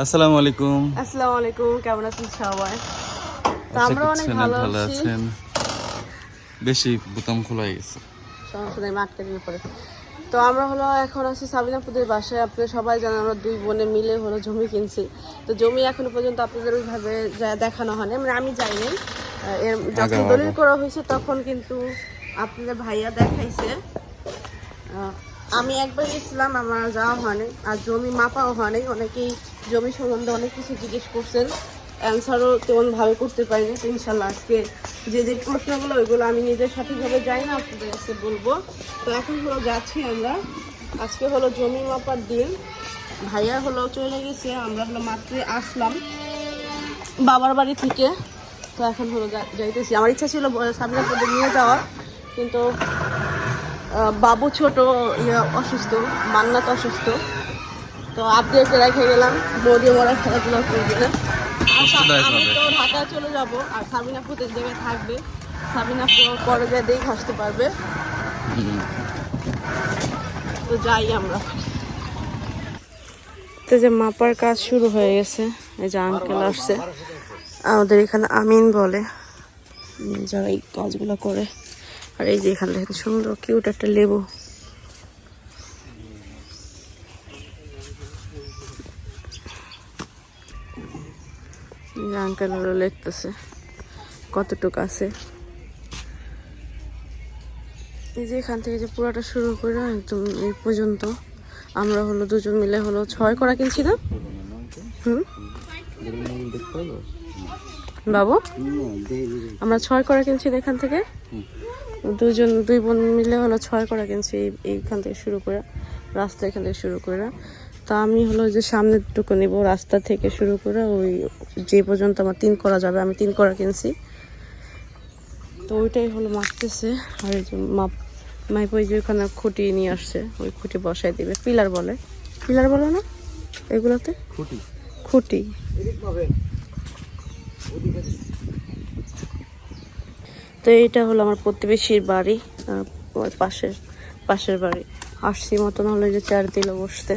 আসসালামু আলাইকুম। আসসালামু আলাইকুম কেমন আছেন সবাই? তো আমরা অনেক ভালো ভালো আছেন। বেশি বোতাম খোলা হয়ে গেছে। সমস্যা নেই মাঠকে পরে তো আমরা হলো এখন আছি সাবিনাপুদের বাসায়। আপনি সবাই জানেন আমরা দুই বোনে মিলে হলো জমি কিনছি। তো জমি এখনও পর্যন্ত আপনাদের ওইভাবে দেখানো হয়নি। মানে আমি যাইনি। এর যখন দলিল করা হয়েছে তখন কিন্তু আপনাদের ভাইয়া দেখাইছে। আমি একবার গেছিলাম, আমার যাওয়া হয়নি আর জমি মাপাও হয়নি অনেকেই জমি সম্বন্ধে অনেক কিছু জিজ্ঞেস করছেন। অ্যান্সারও তেমন ভাবে করতে পারিনি ইনশাল্লাহ আজকে যে যে প্রশ্নগুলো, ওইগুলো আমি নিজের সঠিকভাবে যাই না, আপনাদের কাছে বলব। তো এখন হলো যাচ্ছি আমরা। আজকে হলো জমি মাপার দিন। ভাইয়া হলো চলে গেছে, আমরা হলো মাত্র আসলাম বাবার বাড়ি থেকে। তো এখন হলো যাইতেছি। আমার ইচ্ছা ছিল পথে নিয়ে যাওয়ার, কিন্তু বাবু ছোট ইয়ে অসুস্থ মান্নাত অসুস্থ। তো আপদেরকে রেখে গেলাম বৌদি ওরা খেলাধুলা করবে না। আমি তো ঢাকায় চলে যাব আর সাবিনা ফুতের জায়গায় থাকবে। সাবিনা ফু পরে যায় দেখে আসতে পারবে। তো যাই আমরা। তো যে মাপার কাজ শুরু হয়ে গেছে এই যে আঙ্কেল আসছে। আমাদের এখানে আমিন বলে। যারা এই কাজগুলো করে। আর এই যে এখানে দেখেন সুন্দর কিউট একটা লেবু। আঙ্কেল হলো লিখতেছে কতটুকু আছে। এই যে এখান থেকে যে পুরাটা শুরু করে একদম এই পর্যন্ত, আমরা হলো দুজন মিলে হলো ছয় করা কিনছি না? হুম? বাবু? আমরা ছয় করা কিনছি এখান থেকে? দুজন দুই বোন মিলে হলো ছয় করা কিনছি এই- এইখান থেকে শুরু করে রাস্তা এখান থেকে শুরু করে। তা আমি হলো যে সামনের টুকু নিব রাস্তা থেকে শুরু করে ওই যে পর্যন্ত আমার তিন করা যাবে আমি তিন করা কিনছি। তো ওইটাই হলো মাপতেছে আর এই যে মাপ মাইপ ওই যে ওখানে খুঁটি নিয়ে আসছে ওই খুঁটি বসাই দিবে পিলার বলে। পিলার বলে না এগুলোতে? খুঁটি। খুঁটি। তো এইটা হলো আমার প্রতিবেশীর বাড়ি পাশের পাশের বাড়ি। আসছি মতন হলো যে চার দিল বসতে।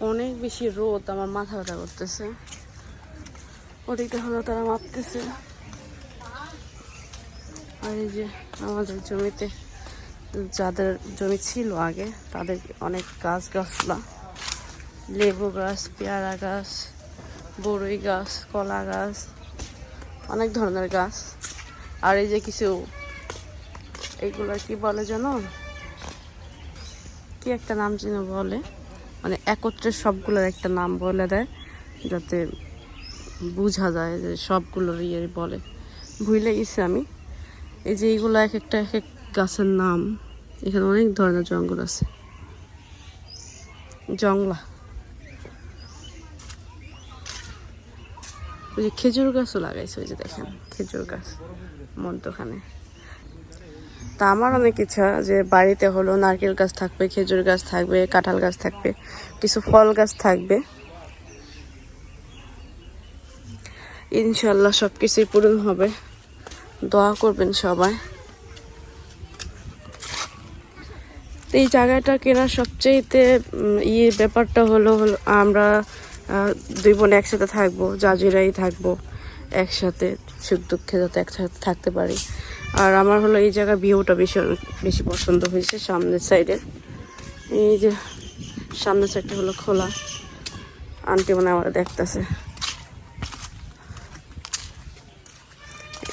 অনেক বেশি রোদ, আমার মাথা ব্যথা করতেছে। ওদিকে হলো তারা মাপতেছে। আর এই যে আমাদের জমিতে যাদের জমি ছিল আগে, তাদের অনেক গাছ গাছলা লেবু গাছ, পেয়ারা গাছ, বড়ই গাছ, কলা গাছ, অনেক ধরনের গাছ। আর এই যে কিছু এইগুলা কি বলে জানো? কি একটা নাম যেন বলে? মানে একত্রে সবগুলোর একটা নাম বলে দেয়, যাতে বোঝা যায় যে সবগুলোর ইয়ে বলে। ভুলে গেছি আমি। এই যে এইগুলো এক একটা এক এক গাছের নাম, এখানে অনেক ধরনের জঙ্গল আছে। জংলা। ওই যে খেজুর গাছও লাগাইছে, ওই যে দেখেন, খেজুর গাছ মধ্যখানে তা আমার অনেক ইচ্ছা যে বাড়িতে হলো নারকেল গাছ থাকবে, খেজুর গাছ থাকবে, কাঁঠাল গাছ থাকবে, কিছু ফল গাছ থাকবে। ইনশাল্লাহ সব কিছুই পূরণ হবে। দোয়া করবেন সবাই। এই জায়গাটা কেনার সবচেয়েতে ইয়ে ব্যাপারটা হলো হলো আমরা দুই বোন একসাথে থাকব, জাজিরাই থাকব, একসাথে সুখ দুঃখে যাতে একসাথে থাকতে পারি। আর আমার হলো এই জায়গার ভিউটা বেশি বেশি পছন্দ হয়েছে, সামনের সাইডে এই যে সামনের সাইডটা হলো খোলা। আনটি মানে আমার দেখতেছে।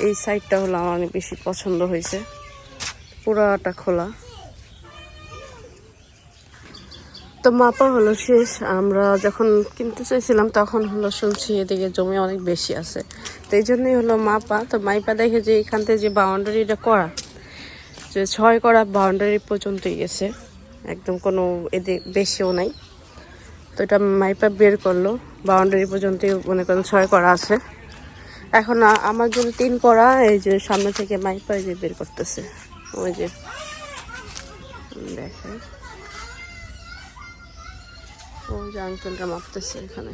এই সাইডটা হলো আমার অনেক বেশি পছন্দ হয়েছে। পুরাটা খোলা। তো মাপা হলো শেষ। আমরা যখন কিনতে চাইছিলাম, তখন হলো শুনছি এদিকে জমি অনেক বেশি আছে। তো এই জন্যই হলো মাপা। তো মাইপা দেখে যে এখান থেকে যে বাউন্ডারিটা করা, যে ছয় করা বাউন্ডারি পর্যন্তই গেছে। একদম কোনো এদিক বেশিও নাই। তো এটা মাইপা বের করল। বাউন্ডারি পর্যন্তই মনে করেন ছয় করা আছে। এখন আমার জন্য তিন করা, এই যে সামনে থেকে মাইপা যে বের করতেছে। ওই যে দেখে ওই যে আঙ্কেলটা মাপতেছে এখানে।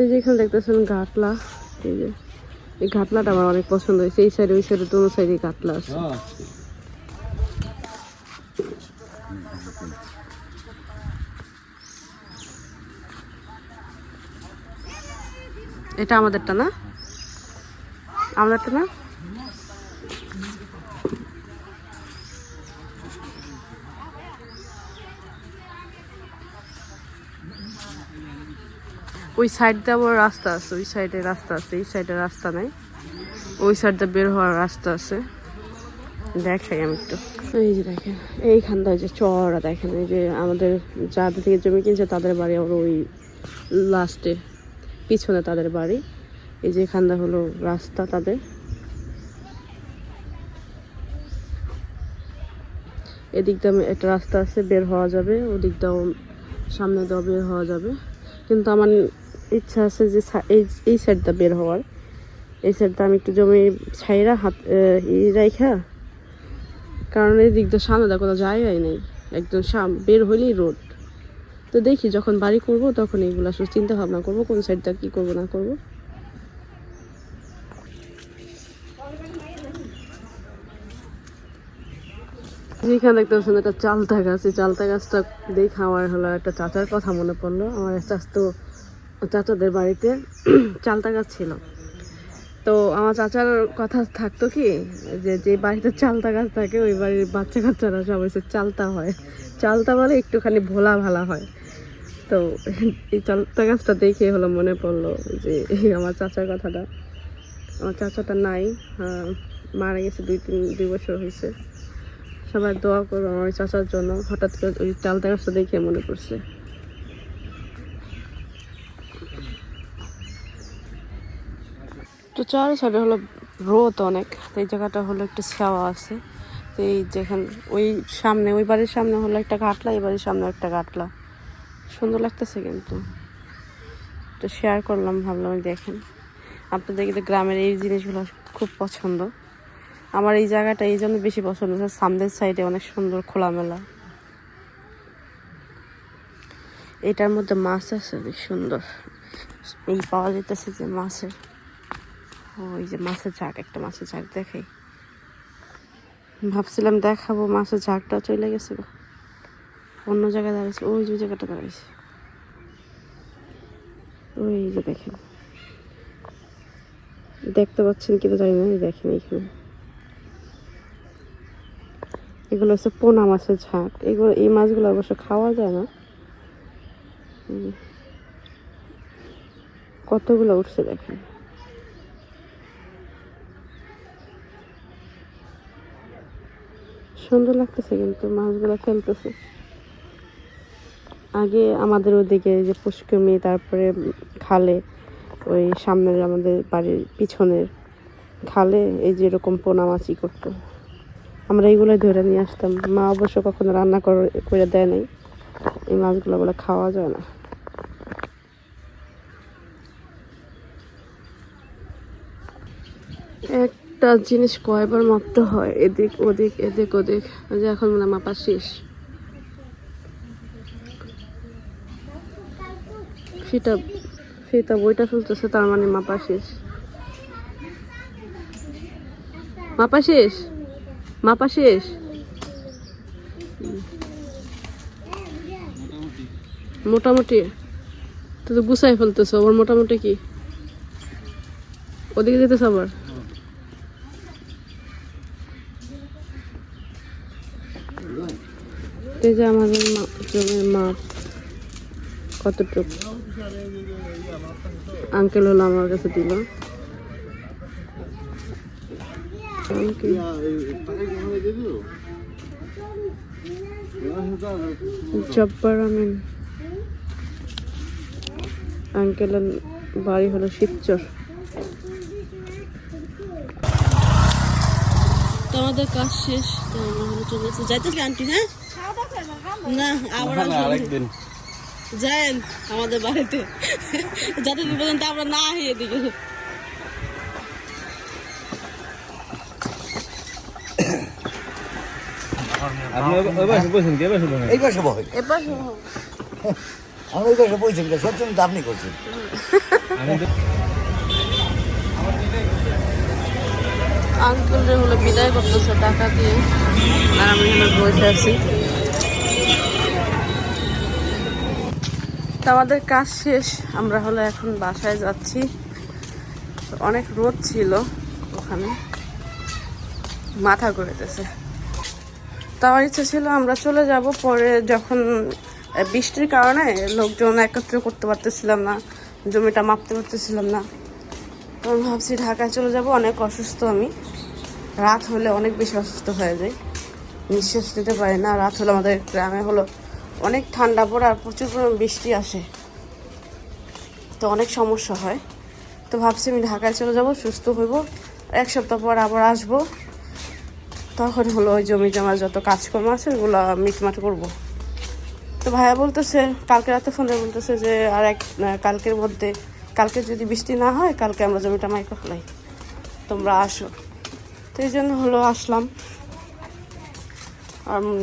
এই যে এখানে দেখতেছেন ঘাটলা। এই যে এই ঘাটলাটা আমার অনেক পছন্দ হয়েছে। এই সাইডে ওই সাইডে দুটো সাইডে ঘাটলা আছে। এটা আমাদেরটা না? আমাদেরটা না? ওই সাইড দিয়ে আবার রাস্তা আছে, ওই সাইডে রাস্তা আছে, এই সাইডে রাস্তা নাই। ওই সাইড দিয়ে বের হওয়ার রাস্তা আছে। দেখাই আমি একটু। এই যে দেখেন এইখানটায় যে চড়া দেখেন, এই যে আমাদের যাদের থেকে জমি কিনছে তাদের বাড়ি আবার ওই লাস্টে পিছনে তাদের বাড়ি। এই যে এখানটা হলো রাস্তা তাদের। এদিক দিয়ে একটা রাস্তা আছে, বের হওয়া যাবে। ওদিক সামনে দিয়েও বের হওয়া যাবে। কিন্তু আমার ইচ্ছা আছে যে এই সাইডটা বের হওয়ার। এই সাইডটা আমি একটু জমি ছাইরা হাত ই রাইখা। কারণ এই দিক দিয়ে সামনে দেখো জায়গাই নেই। একদম সাম বের হইলেই রোড। তো দেখি যখন বাড়ি করব তখন এইগুলো আসলে চিন্তা ভাবনা করব, কোন সাইডটা কি করব, না করব। যেখানে দেখতেছেন একটা চালতা গাছ, এই চালতা গাছটা দেখে আমার হলো একটা চাচার কথা মনে পড়ল। আমার এক চাচতো চাচাদের বাড়িতে চালতা গাছ ছিল। তো আমার চাচার কথা থাকতো কি যে যে বাড়িতে চালতা গাছ থাকে ওই বাড়ির বাচ্চা কাচ্চারা সবাই সে চালতা হয়। চালতা বলে একটুখানি ভোলা ভালা হয়। তো এই চালতা গাছটা দেখে হলো মনে পড়ল যে এই আমার চাচার কথাটা। আমার চাচাটা নাই আহ, মারা গেছে দুই তিন দুই বছর হয়েছে। সবাই দোয়া করব আমার চাচার জন্য। হঠাৎ করে ওই চালতা গাছটা দেখে মনে পড়ছে। তো চার সাইডে হলো রোদ অনেক, তো এই জায়গাটা হলো একটু ছাওয়া আছে। তো এই যেখানে, ওই সামনে, ওই বাড়ির সামনে হলো একটা কাটলা এই বাড়ির সামনে একটা কাটলা সুন্দর লাগতেছে কিন্তু। তো শেয়ার করলাম, ভাবলাম দেখেন। আপনাদের কিন্তু গ্রামের এই জিনিসগুলো খুব পছন্দ। আমার এই জায়গাটা এই জন্য বেশি পছন্দ হচ্ছে সামনের সাইডে অনেক সুন্দর খোলামেলা। এটার মধ্যে মাছ আছে অনেক সুন্দর। এই পাওয়া যেতেছে যে মাছের। ওই যে মাছের ঝাঁক, একটা মাছের ঝাঁক দেখাই। ভাবছিলাম দেখাবো, মাছের ঝাঁকটা চলে গেছে গো। অন্য জায়গায় দাঁড়িয়েছে ওই যে জায়গাটা দাঁড়িয়েছে ওই যে দেখেন। দেখতে পাচ্ছেন কিনা জানি না দেখেন এইখানে। এগুলো হচ্ছে পোনা মাছের ঝাঁক। এগুলো, এই মাছগুলো অবশ্য খাওয়া যায় না। কতগুলো উঠছে দেখেন। সুন্দর লাগতেছে কিন্তু মাছগুলো খেলতেছে। আগে আমাদের ওদিকে যে পুষ্করমি তারপরে খালে, ওই সামনের আমাদের বাড়ির পিছনের খালে এই যে এরকম পোনা মাছই করতো। আমরা এইগুলো ধরে নিয়ে আসতাম। মা অবশ্য কখনো রান্না করে দেয় নাই। এই মাছগুলো বলে খাওয়া যায় না। একটা জিনিস কয়বার মাপতে হয়? এদিক, ওদিক এদিক, ওদিক। যে এখন মানে মাপা শেষ। ফিটা ফিতা, বইটা চলতেছে তার মানে মাপা শেষ। মাপা শেষ? মাপা শেষ? মোটামুটি। তো গুছাই ফেলতেছো আবার মোটামুটি কি? ওদিকে যেতেছ আবার? যে আমাদের জমির মাপ কতটুকু? আঙ্কেল হলো আমার কাছে দিল। জব্বার আমিন। আঙ্কেলের বাড়ি হলো শিবচর। তো আমাদের কাজ শেষ, তো আমরা হলো চলে এসেছি যাইতেছি, আন্টি হ্যাঁ? না আবার। আরেকদিন। যাই আমাদের বাড়িতে। যতদিন পর্যন্ত আমরা না পাশে বসেন পাশে বসেন। এই পাশে এবার আমি ওই পাশে বইছি সবসময় তো আপনি করছেন। আঙ্কেল হলো বিদায় করতেছে টাকা দিয়ে। আর আমি এখানে বসে আছি। তো আমাদের কাজ শেষ। আমরা হলো এখন বাসায় যাচ্ছি। অনেক রোদ ছিল ওখানে। মাথা ঘুরেতেছে। তো আমার ইচ্ছা ছিল আমরা চলে যাব, পরে যখন বৃষ্টির কারণে লোকজন একত্র করতে পারতেছিলাম না, জমিটা মাপতে পারতেছিলাম না। তখন ভাবছি ঢাকায় চলে যাব, অনেক অসুস্থ আমি। রাত হলে অনেক বেশি অসুস্থ হয়ে যাই। নিঃশ্বাস নিতে পারি না। রাত হলে আমাদের গ্রামে হলো অনেক ঠান্ডা পড়ে আর প্রচুর পরিমাণ বৃষ্টি আসে। তো অনেক সমস্যা হয়। তো ভাবছি আমি ঢাকায় চলে যাব, সুস্থ হইব। এক সপ্তাহ পর আবার আসব। তখন হলো ওই জমি জমার যত কাজকর্ম আছে, ওগুলো মিটমাট করব। তো ভাইয়া বলতেছে, কালকে রাতে ফোনে বলতেছে যে, আর এক কালকের মধ্যে, কালকে যদি বৃষ্টি না হয়, কালকে আমরা জমিটা মাইকে ফেলাই। তোমরা আসো। তো এই জন্য হলো আসলাম।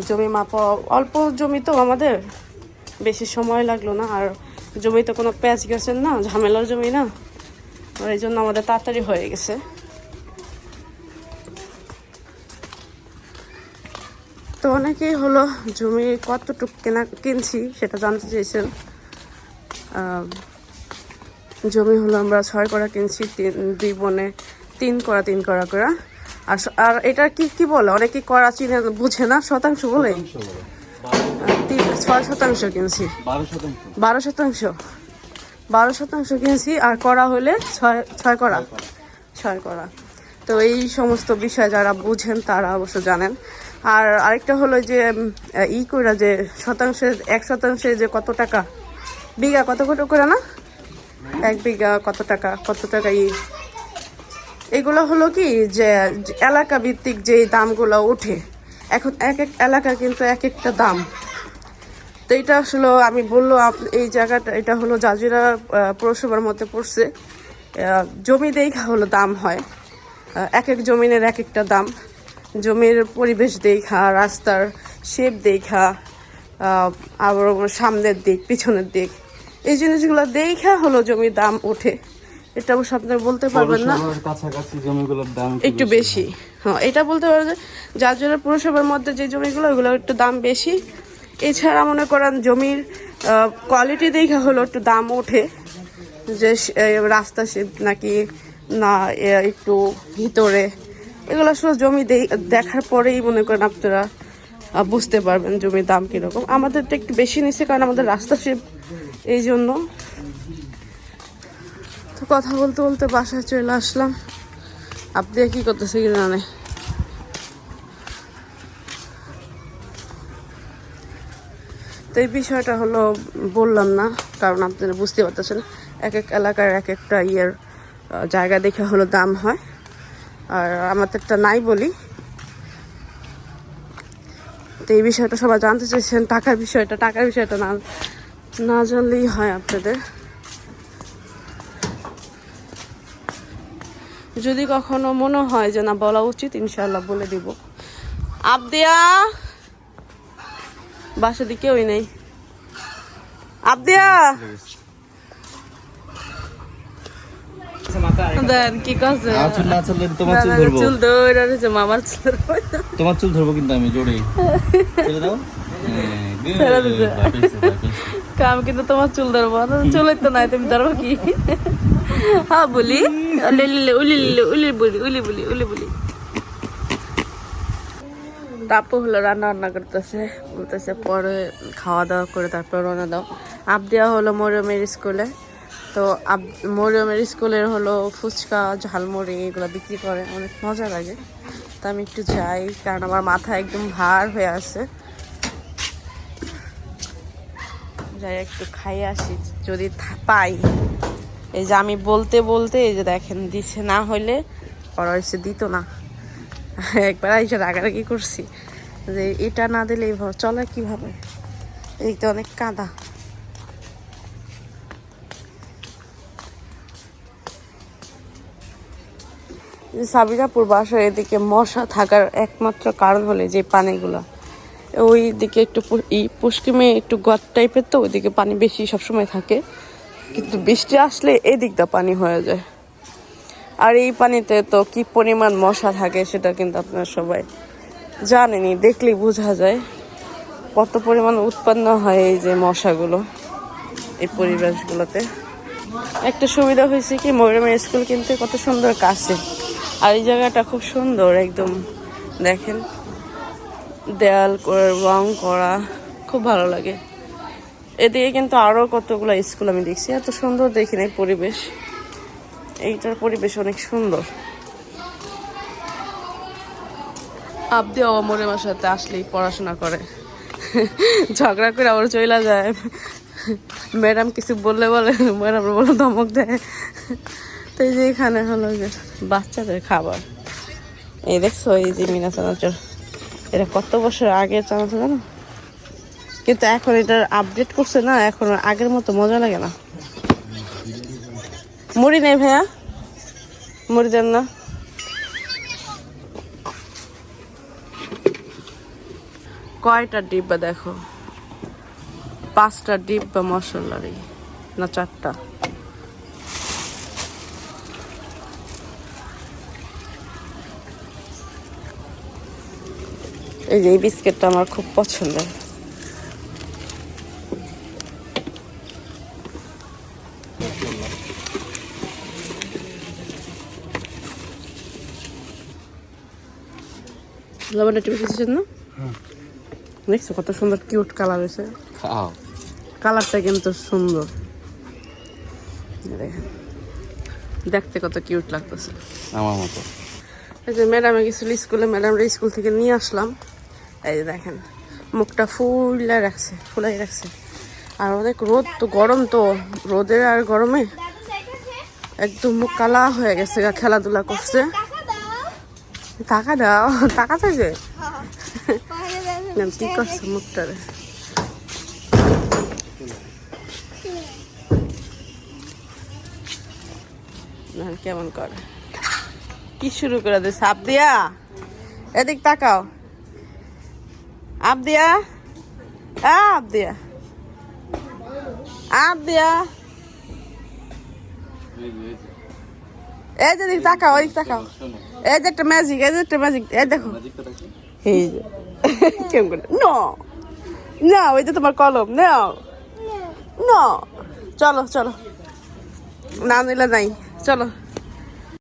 জমি মাপা, অল্প জমি তো আমাদের। বেশি সময় লাগল না, আর জমিতে কোনো প্যাঁচ গেছেন না, ঝামেলার জমি না। আর এই জন্য আমাদের তাড়াতাড়ি হয়ে গেছে। তো অনেকেই হলো জমি কতটুক কেনা, কিনছি সেটা জানতে চেয়েছেন। জমি হলো আমরা ছয় করা কিনছি, তিন, দুই বনে তিন করা তিন করা করা আর আর এটা কি কি বলে? অনেকে করা চিনে বুঝে না? শতাংশ বলে? ছয় শতাংশ কিনছি। বারো শতাংশ। বারো শতাংশ। কিনছি আর করা হলে ছয় ছয় করা। ছয় করা। তো এই সমস্ত বিষয় যারা বুঝেন তারা অবশ্য জানেন। আর আরেকটা হলো যে ই করে যে শতাংশের এক শতাংশে যে কত টাকা? বিঘা কত কত করে না? এক বিঘা কত টাকা? কত টাকা ই? এগুলো হলো কি যে এলাকা ভিত্তিক যে দামগুলো ওঠে। এখন এক এক এলাকা কিন্তু এক একটা দাম। তো এটা আসলে আমি বলল এই জায়গাটা, এটা হলো জাজিরা পৌরসভার মধ্যে পড়ছে। জমি দেখা হলো দাম হয়। এক এক জমিনের এক একটা দাম। জমির পরিবেশ দেখা, রাস্তার শেপ দেখা আবার সামনের দিক, পিছনের দিক। এই জিনিসগুলো দেখা হলো জমির দাম ওঠে। এটা অবশ্য আপনারা বলতে পারবেন না। কাছাকাছি জমিগুলোর দাম একটু বেশি? হ্যাঁ এটা বলতে পারো যে যার জন্য পুরসভার মধ্যে যে জমিগুলো ওগুলো একটু দাম বেশি। এছাড়া মনে করেন জমির কোয়ালিটি দেখে হলো একটু দাম ওঠে। যে রাস্তা নাকি না একটু ভিতরে। এগুলো আসলে জমি দেখার পরেই মনে করেন আপনারা বুঝতে পারবেন জমির দাম কীরকম। আমাদেরটা একটু বেশি নিচ্ছে কারণ আমাদের রাস্তা সে এই জন্য। তো কথা বলতে বলতে বাসায় চলে আসলাম। আপনি কি করতেছে কি জানে? তো এই বিষয়টা হলো বললাম না, কারণ আপনারা বুঝতে পারতেছেন এক এক এলাকার এক একটা ইয়ের জায়গা দেখে হলো দাম হয়। আর আমাদেরটা নাই বলি। তো এই বিষয়টা সবাই জানতে চাইছেন টাকার বিষয়টা টাকার বিষয়টা না না জানলেই হয় আপনাদের। যদি কখনো মনে হয় যে না বলা উচিত ইনশাল্লাহ বলে দিব। আবদিয়া বাসা দিকে ওই নেই। আবদিয়া! দেন কি করছে চুল না চললে তোমার চুল দাদা, ধরবো। চুল ধরে রয়েছে মামার চুল তোমার চুল ধরবো কিন্তু আমি জোরে। ছেড়ে দাও। হ্যাঁ, ছেড়ে। আমি কিন্তু তোমার চুল ধরবো চুলের তো নাই তুমি ধরবো কি? হ্যাঁ বলি? উলি উলি বলি উলি বলি উলি বলি। তাপও হলো রান্না রান্না করতেছে, বলতেছে পরে খাওয়া দাওয়া করে তারপর রান্না দাও। আপ দেওয়া হলো মরিয়মের স্কুলে তো আব মরিয়মের স্কুলের হলো ফুচকা, ঝালমুড়ি এগুলো বিক্রি করে, অনেক মজা লাগে। তো আমি একটু যাই, কারণ আমার মাথা একদম ভার হয়ে আছে। যাই, একটু খাই আসি, যদি পাই। এই যে আমি বলতে বলতে এই যে দেখেন, দিছে না হইলে ওরা এসে দিত না। একবার এসে রাগারাগি করছি যে এটা না দিলে এইভাবে চলে কীভাবে? এদিকটা অনেক কাদা। সাবিরাপুর বাসার এদিকে মশা থাকার একমাত্র কারণ হলে যে পানিগুলো। ওই দিকে একটু পু- ই একটু গদ টাইপের তো, ওইদিকে পানি বেশি সবসময় থাকে। কিন্তু বৃষ্টি আসলে এদিকটা পানি হয়ে যায়। আর এই পানিতে তো কি পরিমাণ মশা থাকে সেটা কিন্তু আপনারা সবাই জানেনি দেখলেই বোঝা যায়। কত পরিমাণ উৎপন্ন হয় এই যে মশাগুলো এই পরিবেশগুলোতে। একটা সুবিধা হয়েছে কি ময়ূরমের স্কুল কিন্তু কত সুন্দর কাছে। আর এই জায়গাটা খুব সুন্দর একদম, দেখেন। দেয়াল করে, রং করা, খুব ভালো লাগে। এদিকে কিন্তু আরও কতগুলো স্কুল আমি দেখছি। এত সুন্দর দেখি না পরিবেশ। এইটার পরিবেশ অনেক সুন্দর। আবদি অমরের সাথে আসলেই পড়াশোনা করে। ঝগড়া করে আবার চলে যায়। ম্যাডাম কিছু বললে বলে, ম্যাডাম বলে ধমক দেয়। তো এই যে এখানে হলো যে বাচ্চাদের খাবার। এই দেখছ, এই যে মিনা চানাচুর। এটা কত বছর আগে চানাচুর জানো? কিন্তু এখন এটা আপডেট করছে না এখন আগের মতো মজা লাগে না। মুড়ি নেই ভাইয়া? মুড়ি দেন না। কয়টা ডিব্বা দেখো? পাঁচটা ডিব্বা মশলার এই, না চারটা? এই যে এই বিস্কিটটা আমার খুব পছন্দের। লবণটা একটু বেশি না? দেখছ কত সুন্দর কিউট কালার হয়েছে। কালারটা কিন্তু সুন্দর। দেখেন দেখতে কত কিউট লাগতেছে। আমার মতো। এই যে ম্যাডামে গেছিল স্কুলে ম্যাডামরা স্কুল থেকে নিয়ে আসলাম। এই যে দেখেন মুখটা ফুলা রাখছে ফুলাই রাখছে। আর অনেক রোদ তো গরম তো। রোদের আর গরমে একদম মুখ কালা হয়ে গেছে খেলাধুলা করছে। টাকা দাও টাকা দাদু কি করছে মুখটারে? না কেমন করে? কি শুরু করে দে সাপ দিয়া এদিক তাকাও। আপ দিয়া আপ দিয়া আপ দিয়া এই যে তাকাও ওই তাকাও। এই যে একটা ম্যাজিক এই একটা ম্যাজিক এই দেখো। কেমন করে? নো না ওই যে তোমার কলম নাও না চলো চলো। না নিলে নাই। চলো।